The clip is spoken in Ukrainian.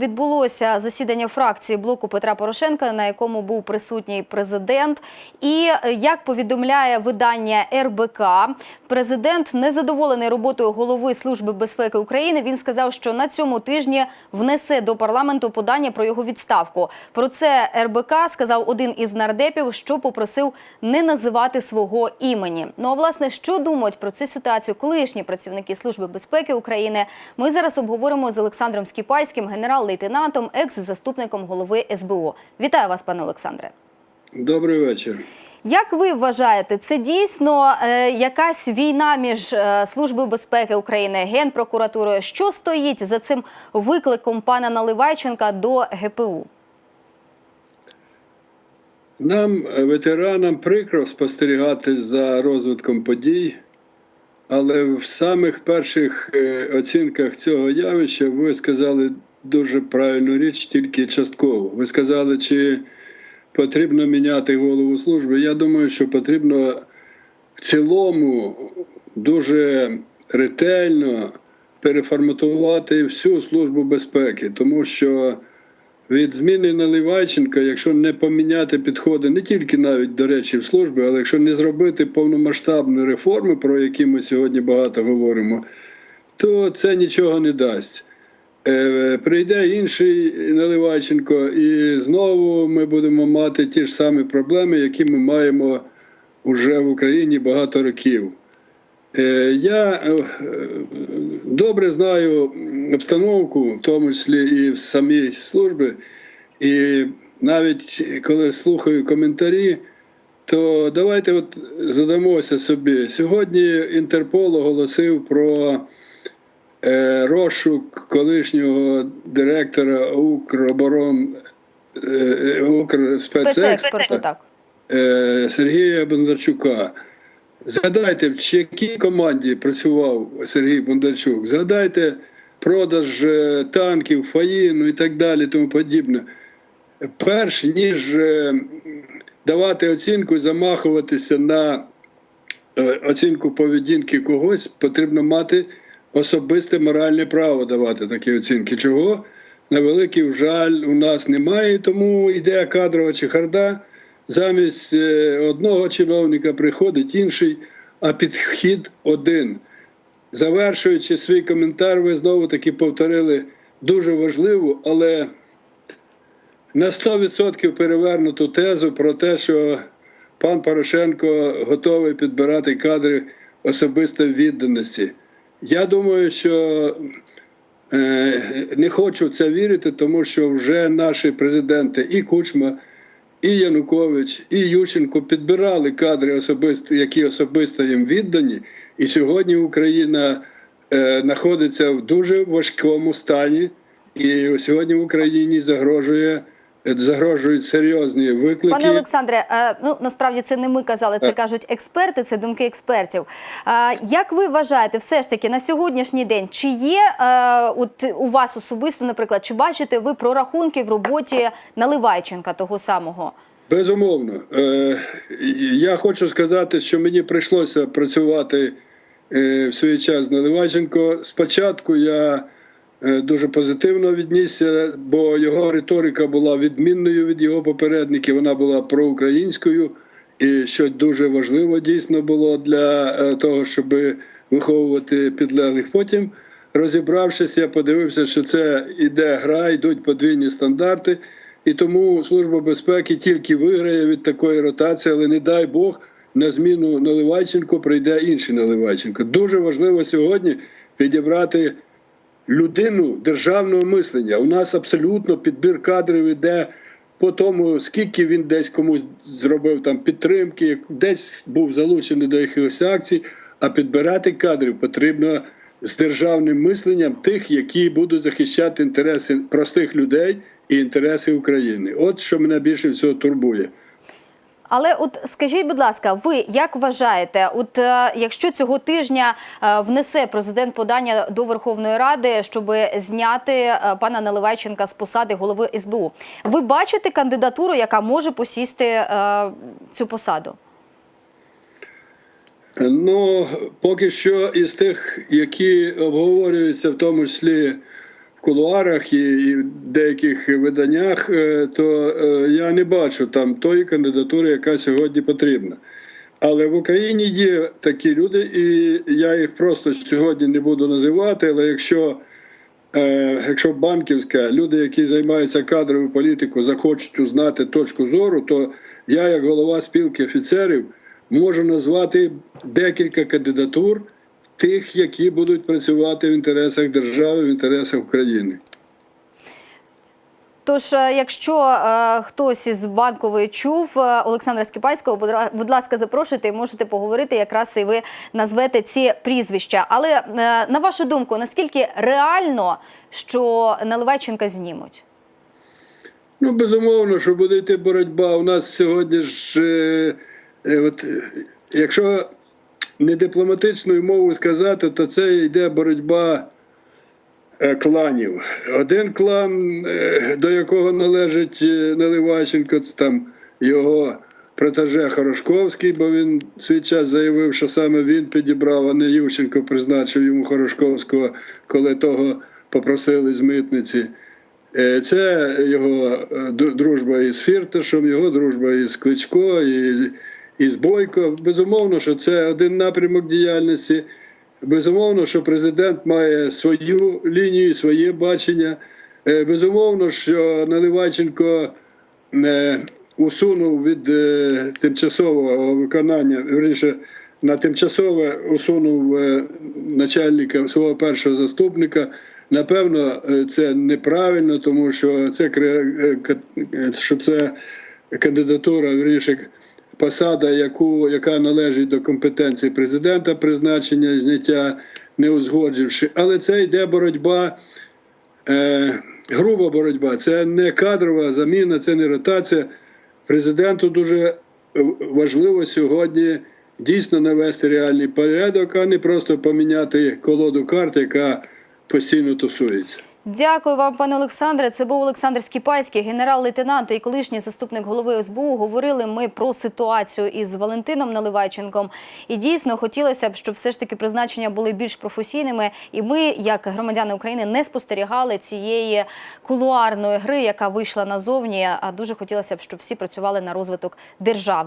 Відбулося засідання фракції блоку Петра Порошенка, на якому був присутній президент. І е, як повідомляє видання РБК, президент незадоволений роботою голови Служби безпеки України. Він сказав, що на цьому тижні внесе до парламенту подання про його відставку. Про це РБК сказав один із нардепів, що попросив не називати свого імені. Ну а власне, що думають про цю ситуацію колишні працівники Служби безпеки України? Ми зараз обговоримо з Олександром Скіпайським, генерал-лейтенантом, екс-заступником голови СБУ. Вітаю вас, пане Олександре. Добрий вечір. Як ви вважаєте, це дійсно е, якась війна між е, Службою безпеки України, Генпрокуратурою? Що стоїть за цим викликом пана Наливайченка до ГПУ? Нам, е, ветеранам, прикро спостерігати за розвитком подій, але в самих перших оцінках цього явища ви сказали дуже правильну річ, тільки частково. Ви сказали, чи потрібно міняти голову служби. Я думаю, що потрібно в цілому дуже ретельно переформатувати всю службу безпеки, тому що від зміни Наливайченка, якщо не поміняти підходи не тільки навіть до речі в службі, але якщо не зробити повномасштабні реформи, про які ми сьогодні багато говоримо, то це нічого не дасть. Е, Прийде інший Наливайченко, і знову ми будемо мати ті ж самі проблеми, які ми маємо вже в Україні багато років. Е, Я е, добре знаю обстановку, в тому числі і в самій службі, і навіть коли слухаю коментарі, то давайте от задамося собі. Сьогодні Інтерпол оголосив про розшук колишнього директора Укроборон е, Укрспецекспорту так. е, Сергія Бондарчука. Згадайте, в якій команді працював Сергій Бондарчук. Згадайте продаж е, танків, фаїну і так далі, тому подібне. Перш ніж е, давати оцінку, замахуватися на е, оцінку поведінки когось, потрібно мати особисте моральне право давати такі оцінки. Чого? На великий жаль, у нас немає, тому йде кадрова чехарда. Замість е, одного чиновника приходить інший, а підхід один. Завершуючи свій коментар, ви знову таки повторили дуже важливу, але на 100% перевернуту тезу про те, що пан Порошенко готовий підбирати кадри особистої відданості. Я думаю, що е, не хочу в це вірити, тому що вже наші президенти і Кучма, і Янукович, і Ющенко підбирали кадри, особисто, які особисто їм віддані. І сьогодні Україна е, знаходиться в дуже важкому стані, і сьогодні в Україні загрожує, загрожують серйозні виклики. Пане Олександре, е, ну насправді це не ми казали, це кажуть експерти, це думки експертів. Е, Як ви вважаєте, все ж таки на сьогоднішній день, чи є е, от у вас особисто, наприклад, чи бачите ви прорахунки в роботі Наливайченка того самого? Безумовно. Я хочу сказати, що мені прийшлося працювати в свій час з Наливайченко. Спочатку я дуже позитивно віднісся, бо його риторика була відмінною від його попередників. Вона була проукраїнською, і що дуже важливо дійсно було для е, того, щоб виховувати підлеглих. Потім, розібравшись, я подивився, що це іде гра, йдуть подвійні стандарти. І тому Служба безпеки тільки виграє від такої ротації, але не дай Бог на зміну Наливайченко прийде інший Наливайченко. Дуже важливо сьогодні підібрати людину державного мислення. У нас абсолютно підбір кадрів іде по тому, скільки він десь комусь зробив там підтримки, десь був залучений до якихось акцій. А підбирати кадрів потрібно з державним мисленням тих, які будуть захищати інтереси простих людей і інтереси України. От що мене більше всього турбує. Але от скажіть, будь ласка, ви як вважаєте, от е, якщо цього тижня е, внесе президент подання до Верховної Ради, щоб зняти е, пана Наливайченка з посади голови СБУ, ви бачите кандидатуру, яка може посісти цю посаду? Ну, поки що із тих, які обговорюються, в тому числі кулуарах і, в деяких виданнях, е, то е, я не бачу там тої кандидатури, яка сьогодні потрібна. Але в Україні є такі люди, і я їх просто сьогодні не буду називати. Але якщо, е, якщо банківська, люди, які займаються кадровою політикою, захочуть узнати точку зору, то я, як голова спілки офіцерів, можу назвати декілька кандидатур тих, які будуть працювати в інтересах держави, в інтересах країни. Тож, е, якщо е, хтось із банкової чув е, Олександра Скіпальського, будь ласка, запрошуйте і можете поговорити. Якраз і ви назвете ці прізвища. Але е, на вашу думку, наскільки реально, що Наливайченка знімуть? Ну, безумовно, що буде йти боротьба. У нас сьогодні ж, е, е, от, якщо не дипломатичною мовою сказати, то це йде боротьба е, кланів. Один клан, е, до якого належить е, Наливайченко, це там його протеже Хорошковський, бо він свій час заявив, що саме він підібрав, а не Ющенко призначив йому Хорошковського, коли того попросили з митниці. Це його дружба із Фірташем, його дружба із Кличко, і, і з Бойко. Безумовно, що це один напрямок діяльності. Безумовно, що президент має свою лінію, своє бачення. Е, Безумовно, що Наливайченко е, усунув від е, тимчасового виконання, верніше, на тимчасове усунув начальника свого першого заступника. Напевно, це неправильно, тому що це що це кандидатура, верніше, посада, яку, яка належить до компетенції президента, призначення і зняття, не узгодживши. Але це йде боротьба е, груба боротьба. Це не кадрова заміна, це не ротація. Президенту дуже важливо сьогодні дійсно навести реальний порядок, а не просто поміняти колоду карт, яка постійно тусується. Дякую вам, пане Олександре. Це був Олександр Скіпальський, генерал-лейтенант і колишній заступник голови СБУ. Говорили ми про ситуацію із Валентином Наливайченком. І дійсно хотілося б, щоб все ж таки призначення були більш професійними. І ми, як громадяни України, не спостерігали цієї кулуарної гри, яка вийшла назовні. А дуже хотілося б, щоб всі працювали на розвиток держави.